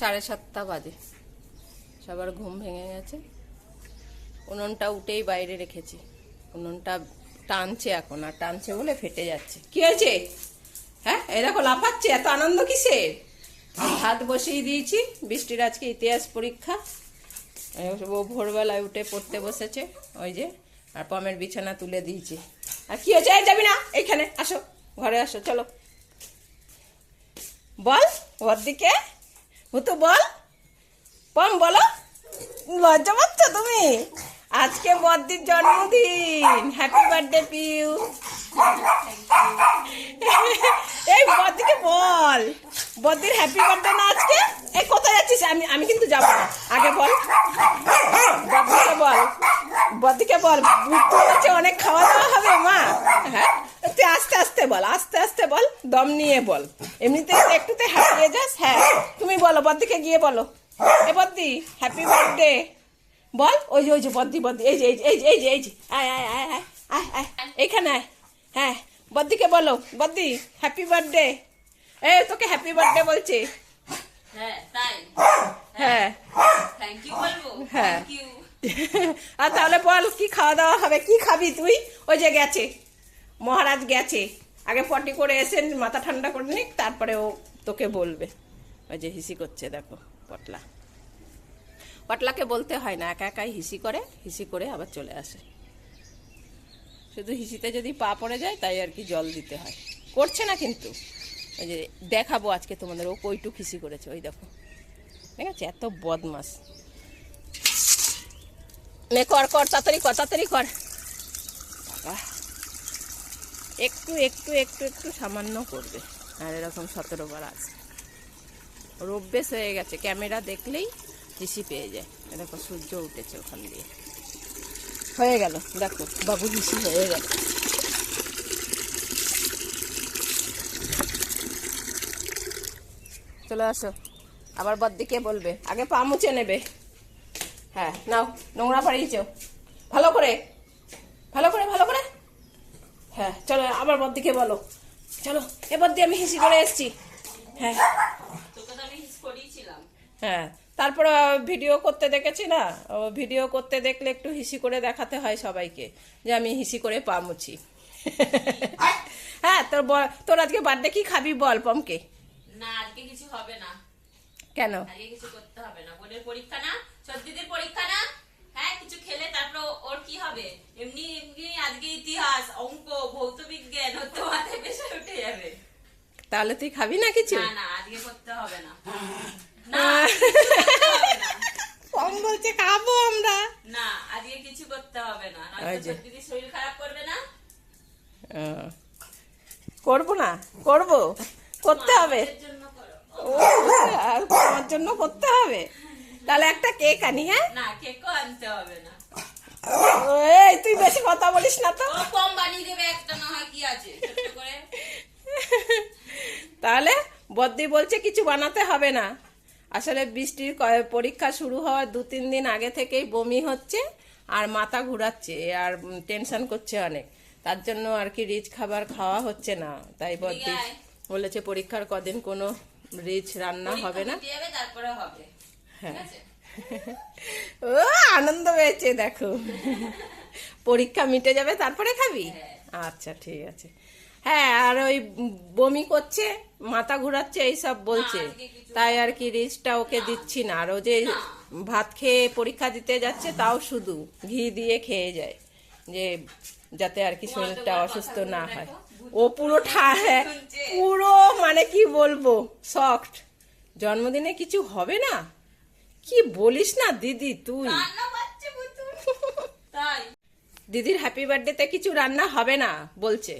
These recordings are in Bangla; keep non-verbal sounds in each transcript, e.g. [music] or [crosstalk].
সাড়ে সাতটা বাজে। সবার ঘুম ভেঙে গেছে। উনুনটা উঠেই বাইরে রেখেছি। উনুনটা টানছে এখন, আর টানছে বলে ফেটে যাচ্ছে। কি হয়েছে? হ্যাঁ দেখো, লাফাচ্ছে, এত আনন্দ কিসের ভাত বসিয়ে দিয়েছি, বৃষ্টির আজকে ইতিহাস পরীক্ষা। ও ভোরবেলায় উঠে পড়তে বসেছে, ওই যে, আর পমের বিছানা তুলে দিয়েছি। আর কি হয়েছে? যাবি না, এইখানে আসো, ঘরে আসো, চলো। বল, ওর দিকে। হুতু বল। পম বলো। লজ্জা পাচ্ছ তুমি? আজকে বদ্দির জন্মদিন। Happy birthday Piu. এই বদ্দিকে বল। বদ্দির হ্যাপি বার্থডে না আজকে? এই, কোথায় যাচ্ছিস? আমি আমি কিন্তু যাব না। আগে বল। বদ্দিকে বল। বদ্দিকে বল। হচ্ছে অনেক খাওয়া দাওয়া হবে, মা। হ্যাঁ? তুই আস্তে আস্তে বল, আস্তে আস্তে বল। দম নিয়ে বল। এমনিতে একটুতে হাঁপিয়ে যাস? হ্যাঁ। তুমি বলো বদ্দিকে গিয়ে বলো। এ বদ্দি হ্যাপি বার্থডে বল ওই যে ওই যে বদ্দি বদ্দি এই যে এই যে এই যে এই যে এই যে আয় আয় আয় আয় আয় আয় এইখানে আয়। হ্যাঁ বদ্দিকে বলো বদ্দি হ্যাপি বার্থডে এ তোকে হ্যাপি বার্থডে বলছে। হ্যাঁ তাই? হ্যাঁ। থ্যাংক ইউ বলব? হ্যাঁ। থ্যাংক ইউ আর তাহলে বল কি খাওয়া দাওয়া হবে? কি খাবি তুই? ওই যে গেছে। মহারাজ গেছে। আগে পটি করে এসে মাথা ঠান্ডা করে নিক, তারপরে ও তোকে বলবে। ওই যে হিসি করছে, দেখো, পটলা। পটলাকে বলতে হয় না, একা একাই হিসি করে হিসি করে আবার চলে আসে। শুধু হিসিতে যদি পা পড়ে যায়, তাই আর কি জল দিতে হয়। করছে না কিন্তু। ওই যে দেখাবো আজকে তোমাদের, ও কইটুক হিসি করেছে, ওই দেখো। ঠিক আছে? এত বদমাস। নে, কর কর, তাড়াতাড়ি কর তাড়াতাড়ি কর। বাবা। একটু একটু একটু একটু সামান্য করবে। আর এরকম সতেরো বার আছে। ওর অভ্যেস হয়ে গেছে। ক্যামেরা দেখলেই হিসি পেয়ে যায়। এরকম সূর্য উঠেছে ওখান দিয়ে। হয়ে গেল। দেখো, বাবু হিসি হয়ে গেল। চলে আসো। আবার বদ্দিকে বলবে, আগে পা মুছে নেবে। হ্যাঁ নাও, নোংরা পাড়িয়েছো ভালো করে ভালো করে, ভালো হ্যাঁ চলো আবার বদ্দিকে বলো। চলো এ বদ্দি আমি হিসি করে এসছি। হ্যাঁ। হ্যাঁ তারপর ভিডিও করতে দেখেছি না? ও ভিডিও করতে দেখলে একটু হিসি করে দেখাতে হয় সবাইকে যে আমি হিসি করে পা মুছি। [laughs] হ্যাঁ তোর তোর আজকে বার্থডে কি খাবি বল পমকে? না আজকে কিছু হবে না। কেন? আজকে কিছু করতে হবে না। বোর্ডের পরীক্ষা না? সত্যিদের পরীক্ষা না? হ্যাঁ কিছু খেলে তারপর ও- কি হবে? এমনি এমনি আজকে ইতিহাস অঙ্ক ভৌত বিজ্ঞান ওর মাথায় বেশি উঠে যাবে। তাহলে তুই খাবি না কিছু? না না আজকে করতে হবে না। পম বলছে খাব আমরা। না আজকে কিছু করতে হবে না। নয়তো। শরীর খারাপ করবে না। করব না? করব? করতে হবে? আমার জন্য করতে হবে? তাহলে একটা কেক আনি হ্যাঁ? না কেকও আনতে হবে না। এই তুই বেশি কথা বলিস না তো। কম বানিয়ে দেবে একটা না হয় কি আছে করে। তাহলে বদ্দি বলছে কিছু বানাতে হবে না। আসলে বৃষ্টির পরীক্ষা শুরু হওয়ার দু তিন দিন আগে থেকেই বমি হচ্ছে আর মাথা ঘুরাচ্ছে আর টেনশন করছে অনেক। তার জন্য আর কি রিচ খাবার খাওয়া হচ্ছে না। তাই বদ্দি বলেছে পরীক্ষার কদিন কোনো রিচ রান্না হবে না। হ্যাঁ। ও আনন্দ পেয়েছে দেখো। পরীক্ষা মিটে যাবে তারপরে খাবি? আচ্ছা ঠিক আছে। হ্যাঁ আর ওই বমি করছে মাথা ঘুরাচ্ছে এইসব বলছে। তাই আর কি রিচটা ওকে দিচ্ছি না। আর ও যে ভাত খেয়ে পরীক্ষা দিতে যাচ্ছে তাও শুধু ঘি দিয়ে খেয়ে যায় যে যাতে আর কি শরীরটা অসুস্থ না হয়। ও পুরো ঠা- হ্যাঁ, পুরো মানে কি বলব সফট জন্মদিনে কিছু হবে না? কি বলিস না দিদি তুই? দিদির হ্যাপি বার্থডেতে কিছু রান্না হবে না বলছে।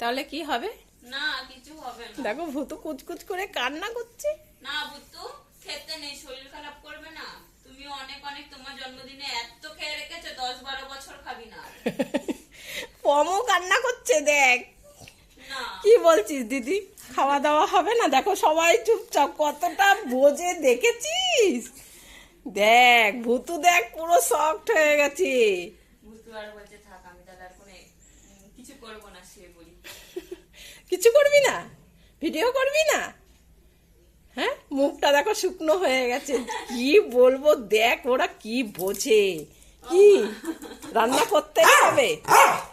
তাহলে কি হবে? না কিছু হবে না। দেখো ভূতু কুচকুচ করে কান্না করছে। না বুতু খেতে নেই শরীর খারাপ করবে না। তুমি অনেক অনেক তোমার জন্মদিনে এত খেয়ে রেখেছো দশ বারো বছর খাবি না। [laughs] পমও কান্না করছে দেখ। কি বলছিস দিদি? খাওয়া দাওয়া হবে না? দেখো সবাই চুপচাপ কতটা বোঝে দেখেছিস? দেখ ভূতু দেখ পুরো সফট হয়ে গেছে। বুতু আর বলছে থাক আমি তাহলে আর কোনো কিছু করব না [laughs] কিছু করবি না? ভিডিও করবি না? হ্যাঁ? মুখটা দেখো শুকনো হয়ে গেছে। কি বলব দেখ ওরা কি বোঝে। কি? রান্না করতেই হবে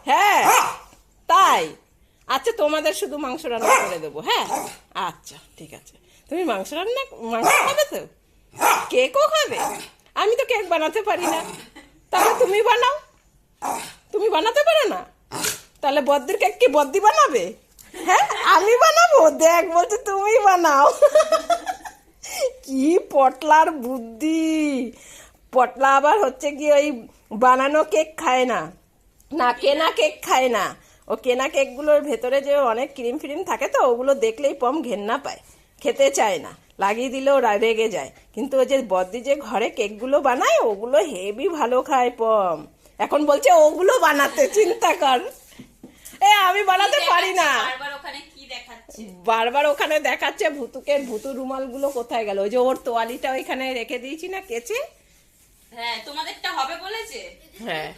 হ্যাঁ। তাই। আচ্ছা তোমাদের শুধু মাংস রান্না করে দেবো হ্যাঁ? আচ্ছা ঠিক আছে। তুমি মাংস রান্না মাংস খাবে তো? কেকও খাবে? আমি তো কেক বানাতে পারি না। তাহলে তুমি বানাও। তুমি বানাতে পারো না? তাহলে বদ্দির কেক কি বদ্দি বানাবে? হ্যাঁ আমি বানাবো? দেখ, বলছে তুমি বানাও। কি পটলার বুদ্ধি। পটলা আবার হচ্ছে কি ওই বানানো কেক খায় না। না, কেনা কেক খায় না। ও কেনা কেকগুলোর ভেতরে যে অনেক ক্রিম ফ্রিম থাকে তো, ওগুলো দেখলেই পম ঘেন্না পায়। খেতে চায় না। লাগিয়ে দিলেও রা- রেগে যায়। কিন্তু ওই যে বদ্দি যে ঘরে কেকগুলো বানায় ওগুলো হেভি ভালো খায় পম। এখন বলছে ওগুলো বানাতে চিন্তা কর। এ আমি বানাতে পারি না। বারবার ওখানে দেখাচ্ছে? বারবার ওখানে দেখাচ্ছে ভুতুকের ভুতু রুমালগুলো কোথায় গেল? ওই যে ওর তোয়ালিটা ওইখানে রেখে দিয়েছি না কেচে? হ্যাঁ তোমাদেরটা হবে বলেছে? হ্যাঁ।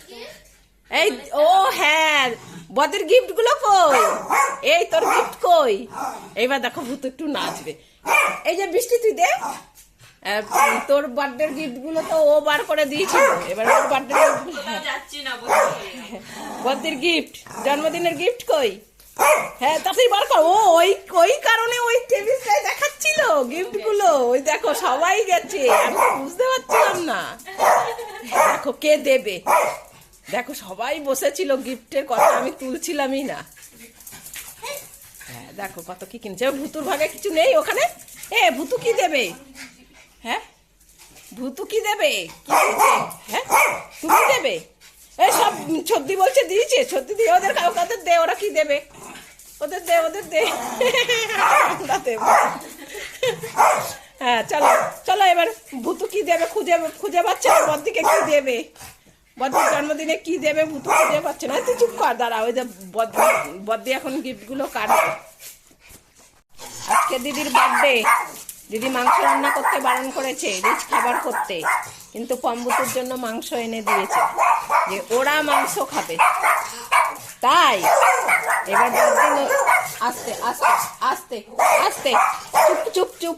এই ও হ্যাঁ। বদের গিফটগুলো কই? এই তোর গিফট কই? এইবার দেখো ভূত একটু নাচবে। এই যে বৃষ্টি তুই দে। তোর বার্থডে গিফটগুলো তো ও বার করে দিয়েছিল। এবার ওর বার্থডে কোথাও যাচ্ছি না বুঝলি গিফট জন্মদিনের গিফট কই? হ্যাঁ তাড়াতাড়ি বার কর। ও ওই ওই কারণে ওই টেবিলটায় দেখাচ্ছিল গিফটগুলো। ওই দেখো সবাই গেছে। আমি বুঝতে পারছিলাম না। দেখো কে দেবে? দেখো সবাই বসেছিল গিফটের কথা আমি তুলছিলামই না। দেখো কত কি কিনছে। ভুতুর ভাগে কিছু নেই ওখানে? এ, ভুতু কি দেবে? হ্যাঁ? ভুতু কি দেবে? হ্যাঁ? তুমি দেবে? এই সব ছদ্দি বলছে দিয়েছে। ছদ্দি দিয়ে ওদের কাউ ওদের দে, ওরা কি দেবে? ওদের দে ওদের দে। হ্যাঁ চলো চলো এবার ভুতু কি দেবে খুঁজে খুঁজে পাচ্ছে না। বদ্দিকে কি দেবে? বদ্দির জন্মদিনে কি দেবে? ভুতু খুঁজে পাচ্ছে না। তুই চুপ কর, দাঁড়া, ওই যে বদ্দি বদ্দি এখন গিফটগুলো কাটবে আজকে দিদির বার্থডে দিদি মাংস রান্না করতে বারণ করেছে রিচ খাবার করতে। কিন্তু পম্বুতুর জন্য মাংস এনে দিয়েছে যে ওরা মাংস খাবে। তাই এবার লো- আস্তে আস্তে আস্তে আস্তে। চুপ চুপ চুপ।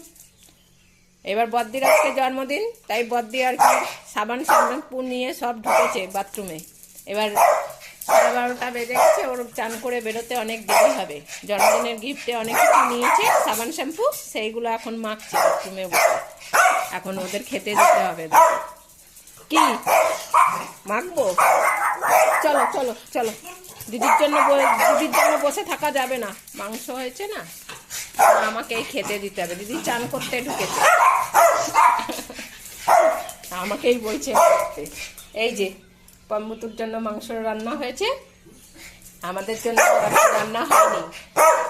এবার বদ্দির আজকে জন্মদিন, তাই বদ্দি আর কি সাবান শ্যাম্পু নিয়ে সব ঢুকেছে বাথরুমে এবার সাড়ে বারোটা বেজে গেছে ওর চান করে বেরোতে অনেক দেরি হবে। জন্মদিনের গিফটে অনেক কিছু নিয়েছে, সাবান শ্যাম্পু, সেইগুলো এখন মাখছে বাথরুমে বসে। এখন ওদের খেতে দিতে হবে কি? মাখবো? চলো চলো চলো। দিদির জন্য দিদির জন্য বসে থাকা যাবে না। মাংস হয়েছে না। আমাকেই খেতে দিতে হবে। দিদি চান করতে ঢুকেছে। আমাকেই বলছে এই যে পম্বুতুর জন্য মাংস রান্না হয়েছে। আমাদের জন্য রান্না হয়নি।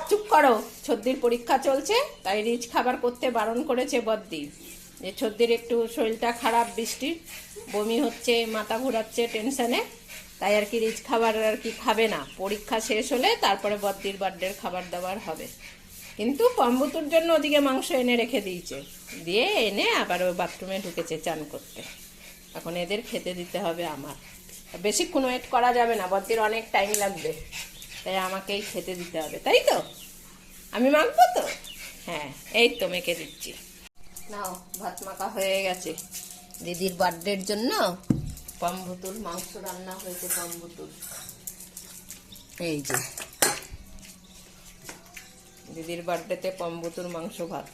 চুপ করো, ছদ্দির পরীক্ষা চলছে, তাই রিচ খাবার করতে বারণ করেছে বদ্দি। যে ছদ্দির একটু শরীরটা খারাপ বৃষ্টির বমি হচ্ছে, মাথা ঘোরাচ্ছে, টেনশনে, তাই আর কি রিচ খাবার আর কি খাবে না। পরীক্ষা শেষ হলে তারপরে বদ্দির বার্থডের খাবার দাবার হবে। কিন্তু পম্বুতুর জন্য ওদিকে মাংস এনে রেখে দিয়েছে। দিয়ে এনে আবার ওই বাথরুমে ঢুকেছে চান করতে। এখন এদের খেতে দিতে হবে আমার। বেশিক্ষণ ওয়েট করা যাবে না বদ্দির অনেক টাইম লাগবে। তাই আমাকেই খেতে দিতে হবে, তাই তো? আমি মাখবো তো? হ্যাঁ এই তো মেখে দিচ্ছি। নাও, ভাত মাখা হয়ে গেছে। দিদির বার্থডের জন্য পম্বুতুর মাংস রান্না হয়েছে পম্বুতুর এই যে। দিদির বার্থডেতে পম্বুতুর মাংস, ভাত।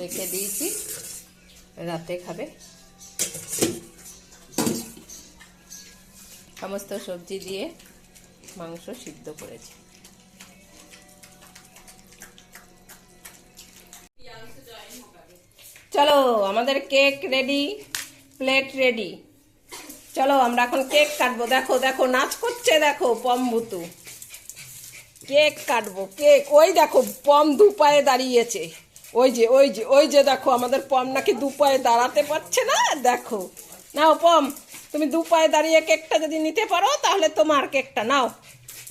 রেখে দিয়েছি। রাতে খাবে। সমস্ত সবজি দিয়ে মাংস সিদ্ধ করেছি। চলো, আমাদের কেক রেডি, প্লেট রেডি। চলো, আমরা এখন কেক কাটবো। দেখো দেখো, নাচ করছে, দেখো পম্বুতু কেক কাটবো, কেক। ওই দেখো, পম দু পায়ে দাঁড়িয়েছে। ওই যে ওই যে ওই যে দেখো আমাদের পম নাকি দু পায়ে দাঁড়াতে পারছে না দেখো। নাও পম তুমি দু পায়ে দাঁড়িয়ে কেকটা যদি নিতে পারো তাহলে তোমার কেকটা নাও।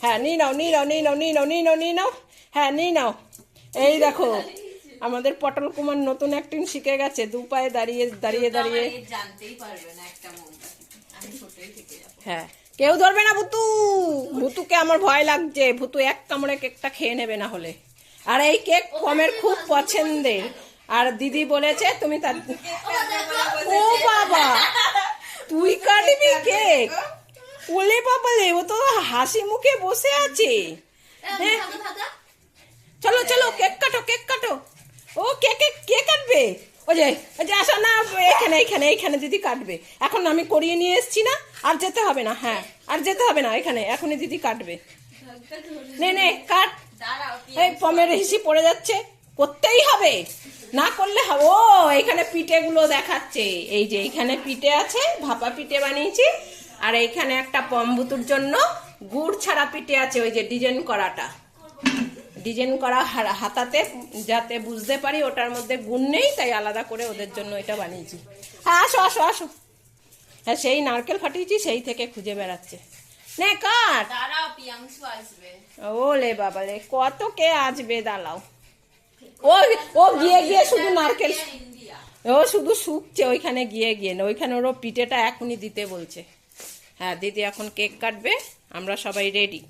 হ্যাঁ নিয়ে নাও নিয়ে নাও নিয়ে নাও নিয়ে নাও নিয়ে নাও নিয়ে নাও। হ্যাঁ নিয়ে নাও। এই দেখো আমাদের পটল কুমার নতুন অ্যাক্টিং শিখে গেছে দু পায়ে দাঁড়িয়ে দাঁড়িয়ে দাঁড়িয়ে। জানতেই পারবে না একটা হ্যাঁ কেউ ধরবে না ভুতু। ভুতুকে আমার ভয় লাগছে ভুতু এক কামড়ে কেকটা খেয়ে নেবে না হলে। আর এই কেক কমের খুব পছন্দের। আর দিদি বলেছে, তুমি তার ও বাবা! তুই কাটবি কেক? ওলে বাবা লে ও তো হাসি মুখে বসে আছে। চলো চলো, কেক কাটো কেক কাটো। ও কে কে কে কাটবে? ও যে যে, আসো না, এখানে এখানে এখানে দিদি কাটবে। এখন আমি করিয়ে নিয়ে এসেছি না, আর যেতে হবে না হ্যাঁ আর যেতে হবে না, এখানে, এখনই দিদি কাটবে। নে নে, কাট। এই পমের হিসি পড়ে যাচ্ছে করতেই হবে। না করলে হবে ও এখানে পিঠেগুলো দেখাচ্ছে। এই যে এখানে পিঠে আছে ভাপা পিঠে বানিয়েছি আর এইখানে একটা পম্বুতুর জন্য গুড় ছাড়া পিঠে আছে ওই যে ডিজাইন করাটা। ডিজাইন করা হাতাতে যাতে বুঝতে পারি ওটার মধ্যে গুড় নেই তাই আলাদা করে ওদের জন্য এটা বানিয়েছি। হ্যাঁ আসো আসো আসো। হ্যাঁ সেই নারকেল ফাটিয়েছি সেই থেকে খুঁজে বেড়াচ্ছে। নে কাট। দাঁড়াও পিয়াংশু আসবে। ওলে বাবা রে কত কে আসবে দাঁড়াও। ও ও গিয়ে গিয়ে শুধু নারকেল ও শুধু শুকছে ওইখানে গিয়ে গিয়ে না ওইখানে ওরও পিঠেটা এখনই দিতে বলছে। হ্যাঁ দিদি এখন কেক কাটবে আমরা সবাই রেডি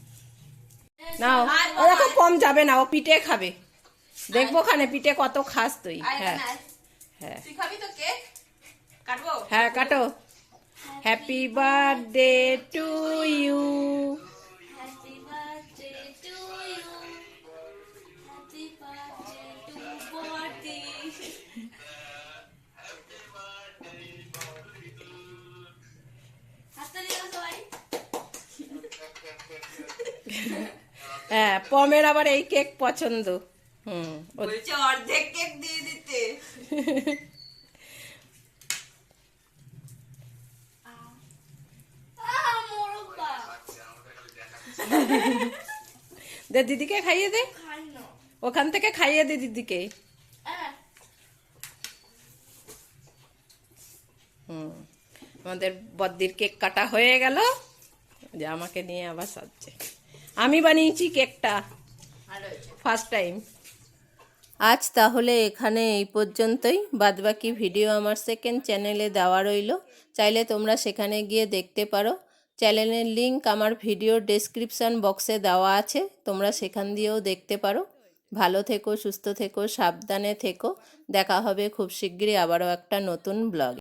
নাও ও দেখো কম যাবে না ও পিঠে খাবে। দেখব খানে পিঠে কত খাস তুই হ্যাঁ। হ্যাঁ। হ্যাঁ কাটো। হ্যাপি বার্থডে টু ইউ হ্যাঁ পমের আবার এই কেক পছন্দ। হুম অর্ধেক কেক দিয়ে দিতে। [laughs] [laughs] দে দিদিকে খাইয়ে দে। ওখান থেকে খাইয়ে দে দিদিকে। হুম আমাদের বদ্দির কেক কাটা হয়ে গেল। যে আমাকে নিয়ে আবার সাজছে। আমি বানিয়েছি কেকটা। ফার্স্ট টাইম আজ তাহলে এখানে এই পর্যন্তই। বাদবাকি ভিডিও আমার সেকেন্ড চ্যানেলে দেওয়া রইল। চাইলে তোমরা সেখানে গিয়ে দেখতে পারো। চ্যানেলের লিংক আমার ভিডিও ডেসক্রিপশান বক্সে দেওয়া আছে, তোমরা সেখান দিয়েও দেখতে পারো। ভালো থেকো, সুস্থ থেকো, সাবধানে থেকো। দেখা হবে খুব শিগগিরই আবারও একটা নতুন ব্লগ